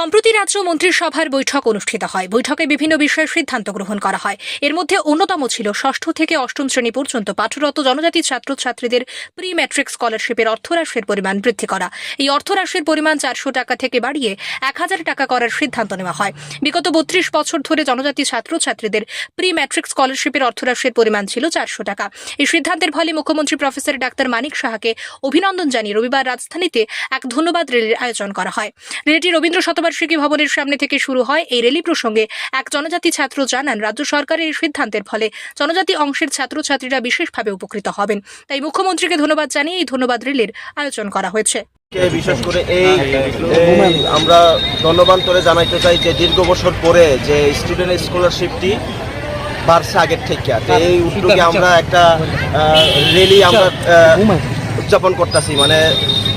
সম্প্রতি রাজ্য মন্ত্রিসভার বৈঠক অনুষ্ঠিত হয়। বৈঠকে বিভিন্ন বিষয়ে সিদ্ধান্ত গ্রহণ করা হয়। এর মধ্যে অন্যতম ছিল ষষ্ঠ থেকে অষ্টম শ্রেণি পর্যন্ত পাঠরত জনজাতি ছাত্রছাত্রীদের প্রি ম্যাট্রিক স্কলারশিপের অর্থরাশির পরিমাণ বৃদ্ধি করা। এই অর্থরাশির পরিমাণ চারশো টাকা থেকে বাড়িয়ে এক হাজার টাকা করার সিদ্ধান্ত নেওয়া হয়। বিগত বত্রিশ বছর ধরে জনজাতি ছাত্রছাত্রীদের প্রি ম্যাট্রিক স্কলারশিপের অর্থরাশির পরিমাণ ছিল চারশো টাকা। এই সিদ্ধান্তের ফলে মুখ্যমন্ত্রী প্রফেসর ডাক্তার মানিক সাহাকে অভিনন্দন জানিয়ে রবিবার রাজধানীতে এক ধন্যবাদ র্যালির আয়োজন করা হয়। রেলটি রবীন্দ্র শতবার্ষিকী ভবনের সামনে থেকে শুরু হয় এই রেলি প্রসঙ্গে। এক জনজাতি ছাত্র জানান, রাজ্য সরকারের এই সিদ্ধান্তের ফলে জনজাতি অংশের ছাত্রছাত্রীরা বিশেষভাবে উপকৃত হবেন। তাই মুখ্যমন্ত্রীকে ধন্যবাদ জানিয়ে এই ধন্যবাদ রেলির আয়োজন করা হয়েছে। বিশেষ করে এই আমরা ধন্যবাদ করে জানাইতে চাই যে দীর্ঘ বছর পরে যে স্টুডেন্ট স্কলারশিপটি বাড়ছে আগের থেকে। এই উদ্যোগে আমরা একটা রেলি আমরা উদযাপন করতেছি। মানে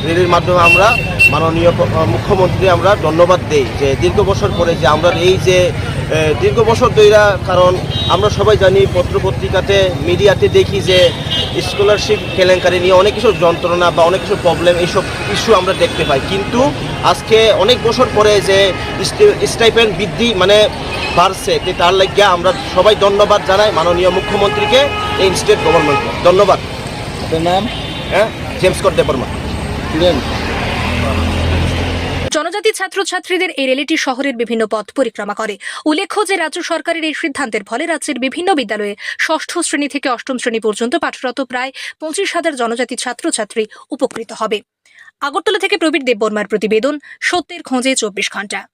রেলির মাধ্যমে আমরা মাননীয় মুখ্যমন্ত্রী আমরা ধন্যবাদ দেই যে দীর্ঘ বছর পরে যে আমরা এই যে দীর্ঘ বছর ধইরা কারণ আমরা সবাই জানি পত্রপত্রিকাতে মিডিয়াতে দেখি যে স্কলারশিপ কেলেঙ্কারি নিয়ে অনেক কিছু যন্ত্রণা বা অনেক কিছু প্রবলেম এইসব ইস্যু আমরা দেখতে পাই। কিন্তু আজকে অনেক বছর পরে যে স্টাইপেন্ড বৃদ্ধি মানে বাড়ছে তো তার লাগিয়া আমরা সবাই ধন্যবাদ জানাই মাননীয় মুখ্যমন্ত্রীকে এই স্টেট গভর্নমেন্টকে ধন্যবাদ। নাম? হ্যাঁ? জেমস কর দেবর্মা জনজাতি ছাত্রছাত্রীদের এই রেলিটি শহরের বিভিন্ন পথ পরিক্রমা করে। উল্লেখ্য যে, রাজ্য সরকারের এই সিদ্ধান্তের ফলে রাজ্যের বিভিন্ন বিদ্যালয়ে ষষ্ঠ শ্রেণি থেকে অষ্টম শ্রেণি পর্যন্ত পাঠরত প্রায় পঁচিশ হাজার জনজাতি ছাত্রছাত্রী উপকৃত হবে। আগরতলা থেকে প্রবীর দেববর্মার প্রতিবেদন, সত্যের খোঁজে চব্বিশ ঘণ্টা